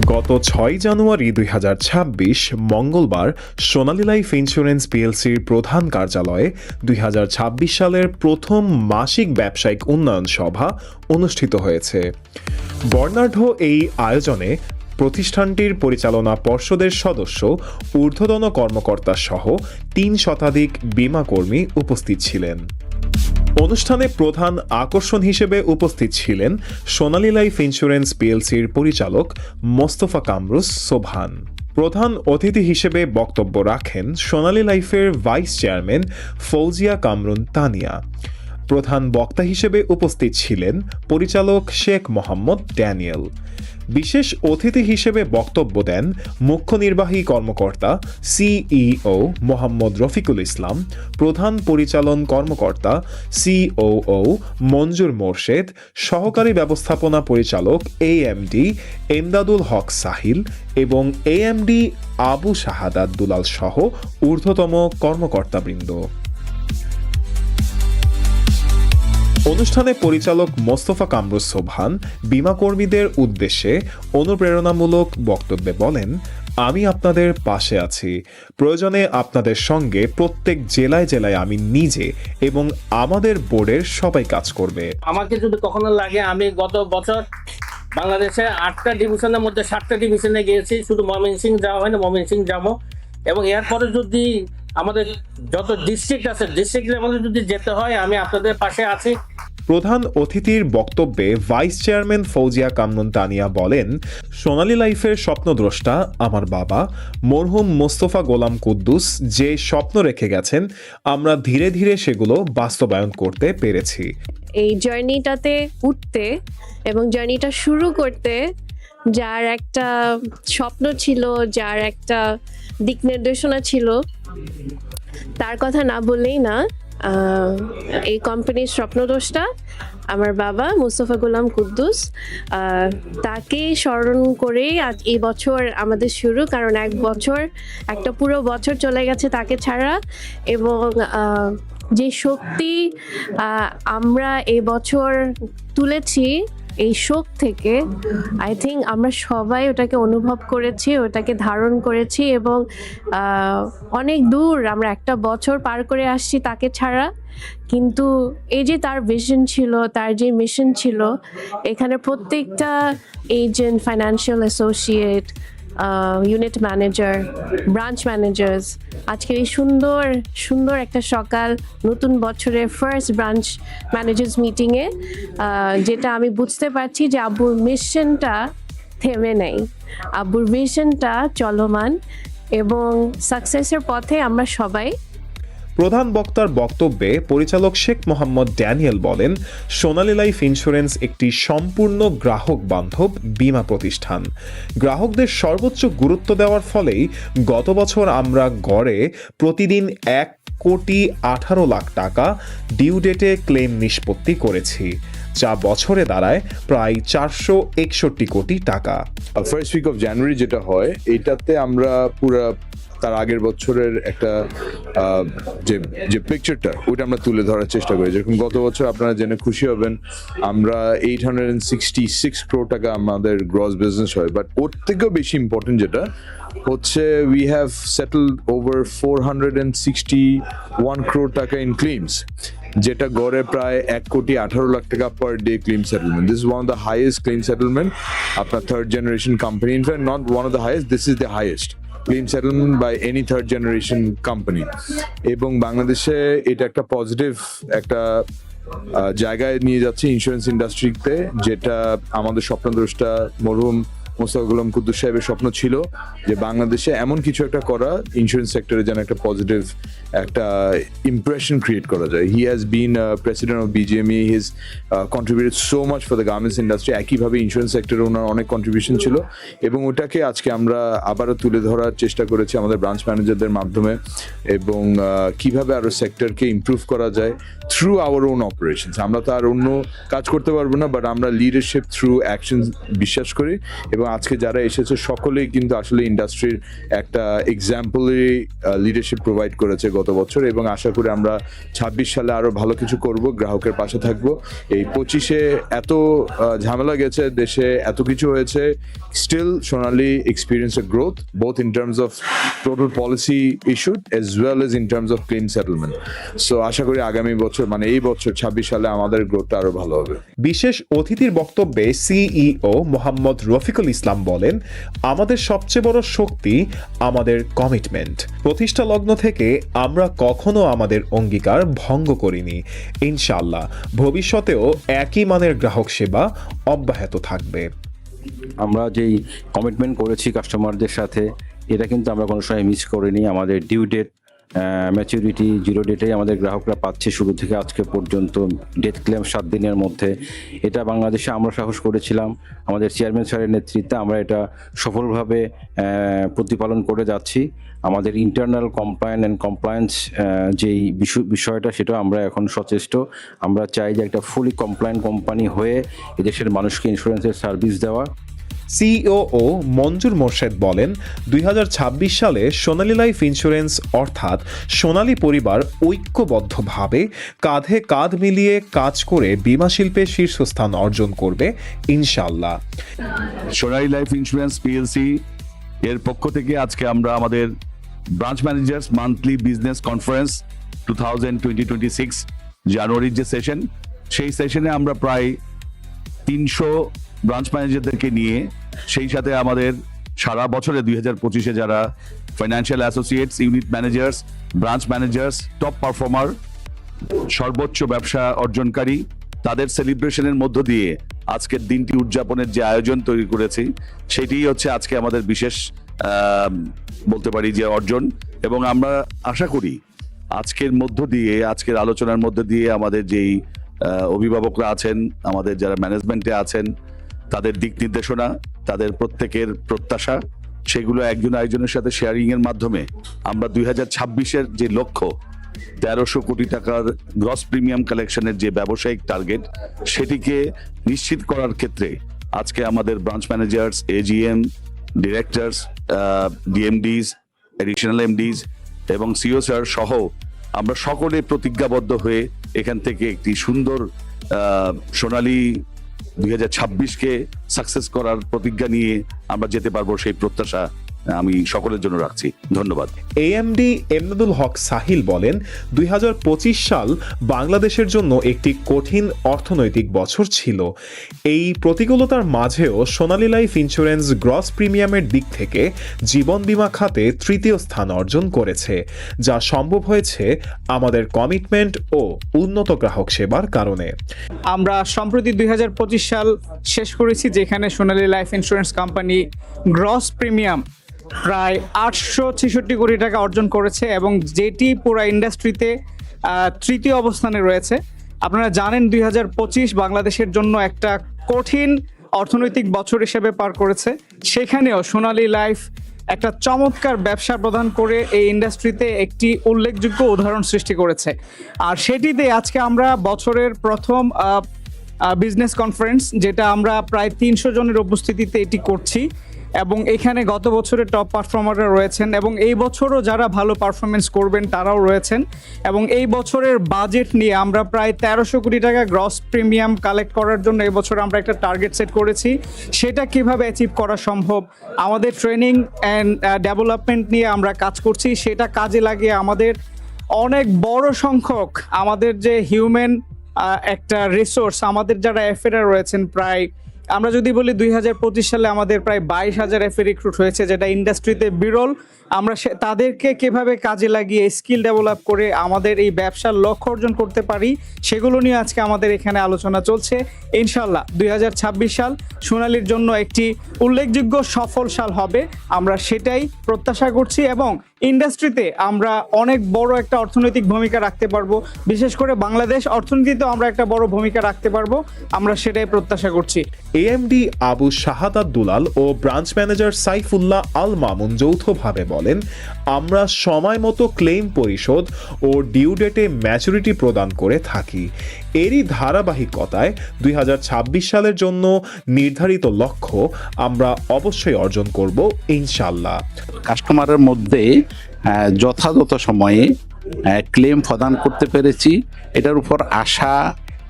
গত ছয় জানুয়ারি দুই হাজার ছাব্বিশ মঙ্গলবার সোনালী লাইফ ইন্স্যুরেন্স পিএলসির প্রধান কার্যালয়ে দুই হাজার ছাব্বিশ সালের প্রথম মাসিক ব্যবসায়িক উন্নয়ন সভা অনুষ্ঠিত হয়েছে। বর্ণাঢ্য এই আয়োজনে প্রতিষ্ঠানটির পরিচালনা পর্ষদের সদস্য, ঊর্ধ্বতন কর্মকর্তা সহ তিন শতাধিক বীমা কর্মী উপস্থিত ছিলেন। অনুষ্ঠানে প্রধান আকর্ষণ হিসেবে উপস্থিত ছিলেন সোনালী লাইফ ইন্স্যুরেন্স পিএলসির পরিচালক মোস্তফা কামরুস সোভান প্রধান অতিথি হিসেবে বক্তব্য রাখেন সোনালী লাইফের ভাইস চেয়ারম্যান ফৌজিয়া কামরুন তানিয়া। প্রধান বক্তা হিসেবে উপস্থিত ছিলেন পরিচালক শেখ মোহাম্মদ ড্যানিয়েল। বিশেষ অতিথি হিসেবে বক্তব্য দেন মুখ্য নির্বাহী কর্মকর্তা, সিইও মোহাম্মদ রফিকুল ইসলাম, প্রধান পরিচালন কর্মকর্তা, সিওও মঞ্জুর মোর্শেদ, সহকারী ব্যবস্থাপনা পরিচালক এএমডি এমদাদুল হক সাহিল এবং এএমডি আবু শাহাদাত দুলাল সহ ঊর্ধ্বতম কর্মকর্তাবৃন্দ। অনুষ্ঠানে পরিচালক মোস্তফা কামরুজ সোবহান বিমা কর্মীদের উদ্দেশ্যে অনুপ্রেরণামূলক বক্তব্যে বলেন, আমি আপনাদের পাশে আছি। প্রয়োজনে আপনাদের সঙ্গে প্রত্যেক জেলায় জেলায় আমি নিজে এবং আমাদের বোর্ডের সবাই কাজ করবে। আমাকে যদি কখনো লাগে, আমি গত বছর বাংলাদেশে আটটা ডিভিশনের মধ্যে সাতটা ডিভিশনে গিয়েছি। শুধু ময়মনসিং যাওয়া হয় না ময়মনসিং যাব। এবং এরপরে যদি আমাদের যত ডিস্ট্রিক্ট আছে ডিস্ট্রিক্ট লেভেলে যদি যেতে হয়, আমি আপনাদের পাশে আছি। প্রধান অতিথির বক্তব্যে ভাইস চেয়ারম্যান ফৌজিয়া কামনুন তানিয়া বলেন, সোনালী লাইফের স্বপ্নদ্রষ্টা আমার বাবা, মরহুম মোস্তফা গোলাম কুদ্দুস যে স্বপ্ন রেখে গেছেন, আমরা ধীরে ধীরে সেগুলো বাস্তবায়ন করতে পেরেছি। এই জার্নিটাতে উঠতে এবং জার্নিটা শুরু করতে যার একটা স্বপ্ন ছিল, যার একটা দিক নির্দেশনা ছিল, তার কথা না বললেই না এই কোম্পানির স্বপ্নদোষটা আমার বাবা মুস্তফা গোলাম কুদ্দুস। তাকে স্মরণ করে আজ এই বছর আমাদের শুরু, কারণ এক বছর, একটা পুরো বছর চলে গেছে তাকে ছাড়া। এবং যে শক্তি আমরা এ বছর তুলেছি এই শোক থেকে আই থিঙ্ক আমরা সবাই ওটাকে অনুভব করেছি, ওটাকে ধারণ করেছি এবং অনেক দূর আমরা একটা বছর পার করে আসছি তাকে ছাড়া। কিন্তু এই যে তার ভিশন ছিল, তার যে মিশন ছিল, এখানে প্রত্যেকটা agent financial associate unit manager branch managers আজকের এই সুন্দর সুন্দর একটা সকাল, নতুন বছরের ফার্স্ট ব্রাঞ্চ ম্যানেজার্স মিটিংয়ে যেটা আমি বুঝতে পারছি যে আব্বুর মিশনটা থেমে নেই। আব্বুর মিশনটা চলমান এবং সাকসেসের পথে আমরা সবাই প্রধান বক্তার বক্তব্যে পরিচালক শেখ মোহাম্মদ ড্যানিয়েল বলেন, সোনালী লাইফ ইন্স্যুরেন্স একটি সম্পূর্ণ গ্রাহক বান্ধব বীমা প্রতিষ্ঠান। গ্রাহকদের সর্বোচ্চ গুরুত্ব দেওয়ার ফলেই গত বছর আমরা গড়ে প্রতিদিন এক কোটি আঠারো লাখ টাকা ডিউ ডেটে ক্লেম নিষ্পত্তি করেছি, যা বছরে দাঁড়ায় প্রায় চারশো একষট্টি কোটি টাকা। ফার্স্ট উইক অফ জানুয়ারি যেটা হয়, এটাতে আমরা পুরা তার আগের বছরের একটা যে যে পিকচারটা ওইটা আমরা তুলে ধরার চেষ্টা করি। যেরকম গত বছর আপনারা জেনে খুশি হবেন, আমরা eight hundred and sixty six crore টাকা আমাদের গ্রস বিজনেস হয়। বাট ওর থেকেও বেশি ইম্পর্টেন্ট যেটা হচ্ছে we have settled over four hundred and sixty one crore টাকা ইন ক্লেমস যেটা গড়ে প্রায় এক কোটি আঠারো লাখ টাকা per day claim settlement this one of the highest claim settlement আপনার third generation company in fact not one of the highest this is the highest claim settlement by any third generation company এবং বাংলাদেশে এটা একটা positive একটা জায়গায় নিয়ে যাচ্ছে insurance ইন্ডাস্ট্রিতে যেটা আমাদের স্বপ্নদ্রষ্টা মরহুম মোস্তাক গোলাম কুদ্দুস সাহেবের স্বপ্ন ছিল যে বাংলাদেশে এমন কিছু একটা করা ইন্স্যুরেন্স সেক্টরে যেন একটা পজিটিভ একটা ইমপ্রেশন ক্রিয়েট করা যায়। He has been president of BGME his contributed so much for the garments industry একইভাবে ইন্স্যুরেন্স সেক্টরে ওনার অনেক কন্ট্রিবিউশন ছিল এবং ওটাকে আজকে আমরা আবারও তুলে ধরার চেষ্টা করেছি আমাদের ব্রাঞ্চ ম্যানেজারদের মাধ্যমে এবং কীভাবে আরও সেক্টরকে ইমপ্রুভ করা যায় থ্রু আওয়ার ওন অপারেশনস আমরা তো আর অন্য কাজ করতে পারব না বাট আমরা লিডারশিপ থ্রু অ্যাকশন বিশ্বাস করি এবং এবং আজকে যারা এসেছে, সকলেই কিন্তু আসলে ইন্ডাস্ট্রির একটা এক্সাম্পলারি লিডারশিপ প্রোভাইড করেছে গত বছর এবং আশা করি আমরা ছাব্বিশ সালে আরও ভালো কিছু করব, গ্রাহকের পাশে থাকব। এই পঁচিশে এত ঝামেলা গেছে, দেশে এত কিছু হয়েছে। Still Sonali experience a growth both in terms of total policy issued as well as in terms of claim settlement so আশা করি আগামী বছর মানে এই বছর, ছাব্বিশ সালে আমাদের গ্রোথটা আরও ভালো হবে। বিশেষ অতিথির বক্তব্যে সিইও মোহাম্মদ রফিকুল ইসলাম বলেন, আমাদের সবচেয়ে বড় শক্তি আমাদের কমিটমেন্ট প্রতিষ্ঠা লগ্ন থেকে আমরা কখনো আমাদের অঙ্গীকার ভঙ্গ করিনি। ইনশাল্লাহ ভবিষ্যতেও একই মানের গ্রাহক সেবা অব্যাহত থাকবে। আমরা যেই কমিটমেন্ট করেছি কাস্টমারদের সাথে, এটা কিন্তু আমরা কোনো সময় মিস করিনি। আমাদের ডিউ ডেট ম্যাচুরিটি জিরো ডেটেই আমাদের গ্রাহকরা পাচ্ছে শুরু থেকে আজকে পর্যন্ত। ডেথ ক্লেম সাত দিনের মধ্যে। এটা বাংলাদেশে আমরা সাহস করেছিলাম। আমাদের চেয়ারম্যান স্যারের নেতৃত্বে আমরা এটা সফলভাবে প্রতিপালন করে যাচ্ছি। আমাদের ইন্টারনাল কমপ্লায়েন্স অ্যান্ড কমপ্লায়েন্স যেই বিষয়- বিষয়টা সেটা আমরা এখন সচেষ্ট। আমরা চাই যে একটা ফুলি কমপ্লায়েন্ট কোম্পানি হয়ে এদেশের মানুষকে ইন্স্যুরেন্সের সার্ভিস দেওয়া। সিইও মঞ্জুর মোর্শেদ বলেন, দুই হাজার ছাব্বিশ সালে সোনালী লাইফ ইন্স্যুরেন্স অর্থাৎ সোনালী পরিবার ঐক্যবদ্ধভাবে কাঁধে কাঁধ মিলিয়ে কাজ করে বিমা শিল্পে শীর্ষস্থান অর্জন করবে ইনশাল্লাহ সোনালী লাইফ ইন্স্যুরেন্স পিএলসি এর পক্ষ থেকে আজকে আমরা আমাদের branch managers monthly business conference two thousand twenty twenty six জানুয়ারির যে সেশন, সেই সেশনে আমরা প্রায় তিনশো ব্রাঞ্চ ম্যানেজারদেরকে নিয়ে, সেই সাথে আমাদের সারা বছরে দুই হাজার পঁচিশে যারা financial associates unit managers branch managers top performer সর্বোচ্চ ব্যবসা অর্জনকারী, তাদের সেলিব্রেশনের মধ্য দিয়ে আজকের দিনটি উদযাপনের যে আয়োজন তৈরি করেছি, সেটিই হচ্ছে আজকে আমাদের বিশেষ বলতে পারি যে অর্জন। এবং আমরা আশা করি আজকের মধ্য দিয়ে, আজকের আলোচনার মধ্য দিয়ে আমাদের যেই অভিভাবকরা আছেন, আমাদের যারা ম্যানেজমেন্টে আছেন তাদের দিক নির্দেশনা, তাদের প্রত্যেকের প্রত্যাশা, সেগুলো একজন আরেকজনের সাথে শেয়ারিং এর মাধ্যমে। আমরা দুই হাজার ছাব্বিশের যে লক্ষ্য, তেরোশো কোটি টাকার গ্রস প্রিমিয়াম কালেকশনের যে ব্যবসায়িক টার্গেট সেটিকে নিশ্চিত করার ক্ষেত্রে আজকে আমাদের branch managers AGM directors DMDs additional MDs এবং সিও স্যার সহ আমরা সকলে প্রতিজ্ঞাবদ্ধ হয়ে এখান থেকে একটি সুন্দর সোনালী দুই ছাব্বিশকে সাকসেস করার প্রতিজ্ঞা নিয়ে আমরা যেতে পারব সেই প্রত্যাশা আমি সকলের জন্য রাখছি। ধন্যবাদ। এএমডি এমনাদুল হক সাহিল বলেন দুই হাজার পঁচিশ সাল বাংলাদেশের জন্য একটি কঠিন অর্থনৈতিক বছর ছিল। এই প্রতিকূলতার মাঝেও সোনালী লাইফ ইন্স্যুরেন্স গ্রস প্রিমিয়ামের দিক থেকে জীবন বীমা খাতে তৃতীয় স্থান অর্জন করেছে যা সম্ভব হয়েছে আমাদের কমিটমেন্ট ও উন্নত গ্রাহক সেবার কারণে। আমরা সম্প্রতি দুই হাজার পঁচিশ সাল শেষ করেছি যেখানে Sonali life insurance company gross premium প্রায় আটশো ছেষট্টি কোটি টাকা অর্জন করেছে এবং যেটি পুরো ইন্ডাস্ট্রিতে তৃতীয় অবস্থানে রয়েছে। আপনারা জানেন দুই হাজার পঁচিশ বাংলাদেশের জন্য একটা কঠিন অর্থনৈতিক বছর হিসেবে পার করেছে। সেখানেও সোনালী লাইফ একটা চমৎকার ব্যবসা প্রদান করে এই ইন্ডাস্ট্রিতে একটি উল্লেখযোগ্য উদাহরণ সৃষ্টি করেছে। আর সেটিতে আজকে আমরা বছরের প্রথম বিজনেস কনফারেন্স যেটা আমরা প্রায় তিনশো জনের উপস্থিতিতে এটি করছি। এবং এখানে গত বছরের টপ পারফর্মাররা রয়েছেন এবং এই বছরও যারা ভালো পারফরমেন্স করবেন তারাও রয়েছেন এবং এই বছরের বাজেট নিয়ে আমরা প্রায় তেরোশো কোটি টাকা গ্রস প্রিমিয়াম কালেক্ট করার জন্য এই বছর আমরা একটা টার্গেট সেট করেছি। সেটা কীভাবে অ্যাচিভ করা সম্ভব? আমাদের ট্রেনিং অ্যান্ড ডেভেলপমেন্ট নিয়ে আমরা কাজ করছি। সেটা কাজে লাগিয়ে আমাদের অনেক বড় সংখ্যক আমাদের যে হিউম্যান একটা রিসোর্স আমাদের যারা এফেরা রয়েছেন প্রায় আমরা যদি বলি দুই হাজার পঁচিশ সালে আমাদের প্রায় বাইশ হাজার এফে রিক্রুট হয়েছে, যেটা ইন্ডাস্ট্রিতে বিরল। আমরা তাদেরকে কীভাবে কাজে লাগিয়ে স্কিল ডেভেলপ করে আমাদের এই ব্যবসার লক্ষ্য অর্জন করতে পারি, সেগুলো নিয়ে আজকে আমাদের এখানে আলোচনা চলছে। ইনশাল্লাহ দুই হাজার ছাব্বিশ সাল সোনালির জন্য একটি উল্লেখযোগ্য সফল সাল হবে। আমরা সেটাই প্রত্যাশা করছি এবং ইন্ডাস্ট্রিতে আমরা অনেক বড় একটা অর্থনৈতিক ভূমিকা রাখতে পারব। বিশেষ করে বাংলাদেশ অর্থনীতিতেও আমরা একটা বড় ভূমিকা রাখতে পারব। আমরা সেটাই প্রত্যাশা করছি। এএমডি আবু শাহাদাত দুলাল ও ব্রাঞ্চ ম্যানেজার সাইফুল্লাহ আল মামুন যৌথভাবে বলেন, আমরা সময় মতো ক্লেম পরিশোধ ও ডিউ ডেটে ম্যাচুরিটি প্রদান করে থাকি। এরই ধারাবাহিকতায় দুই হাজার ছাব্বিশ সালের জন্য নির্ধারিত লক্ষ্য আমরা অবশ্যই অর্জন করব ইনশাল্লাহ কাস্টমারের মধ্যে যথাযথ সময়ে ক্লেম প্রদান করতে পেরেছি। এটার উপর আশা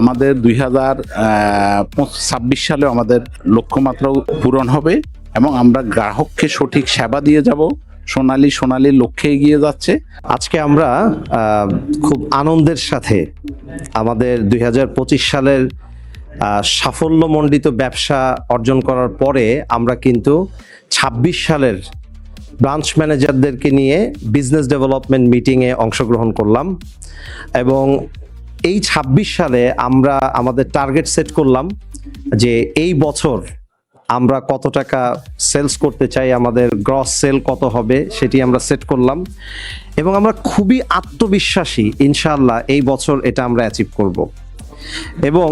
আমাদের দুই হাজার ছাব্বিশ সালে আমাদের লক্ষ্যমাত্রাও পূরণ হবে এবং আমরা গ্রাহককে সঠিক সেবা দিয়ে যাব। সোনালি সোনালি লক্ষ্যে এগিয়ে যাচ্ছে। আজকে আমরা খুব আনন্দের সাথে আমাদের দুই হাজার পঁচিশ সালের সাফল্যমণ্ডিত ব্যবসা অর্জন করার পরে আমরা কিন্তু ২৬ সালের ব্রাঞ্চ ম্যানেজারদেরকে নিয়ে বিজনেস ডেভেলপমেন্ট মিটিংয়ে অংশগ্রহণ করলাম এবং এই ২৬ সালে আমরা আমাদের টার্গেট সেট করলাম যে এই বছর আমরা কত টাকা সেলস করতে চাই, আমাদের গ্রস সেল কত হবে সেটি আমরা সেট করলাম এবং আমরা খুবই আত্মবিশ্বাসী ইনশাল্লাহ এই বছর এটা আমরা অ্যাচিভ করব। এবং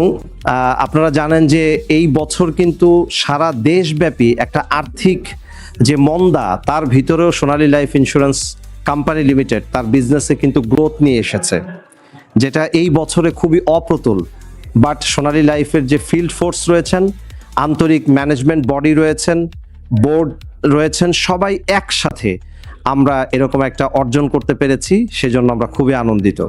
আপনারা জানেন যে এই বছর কিন্তু সারা দেশব্যাপী একটা আর্থিক যে মন্দা, তার ভিতরেও Sonali life insurance company limited, তার বিজনেসে কিন্তু গ্রোথ নিয়ে এসেছে। যেটা এই বছরে খুবই অপ্রতুল। বাট সোনালি লাইফের যে ফিল্ড ফোর্স রয়েছেন, আন্তরিক ম্যানেজমেন্ট বডি রয়েছেন, বোর্ড রয়েছেন, সবাই একসাথে আমরা এরকম একটা অর্জন করতে পেরেছি, সেজন্য আমরা খুবই আনন্দিত।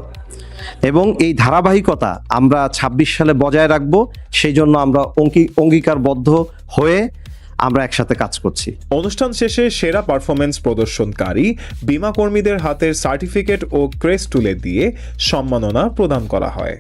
এবং এই ধারাবাহিকতা আমরা ২৬ সালে বজায় রাখব সেই জন্য আমরা অঙ্গী- অঙ্গীকারবদ্ধ হয়ে আমরা একসাথে কাজ করছি। অনুষ্ঠান শেষে সেরা পারফরমেন্স প্রদর্শনকারী বিমা কর্মীদের হাতের সার্টিফিকেট ও ক্রেস তুলে দিয়ে সম্মাননা প্রদান করা হয়।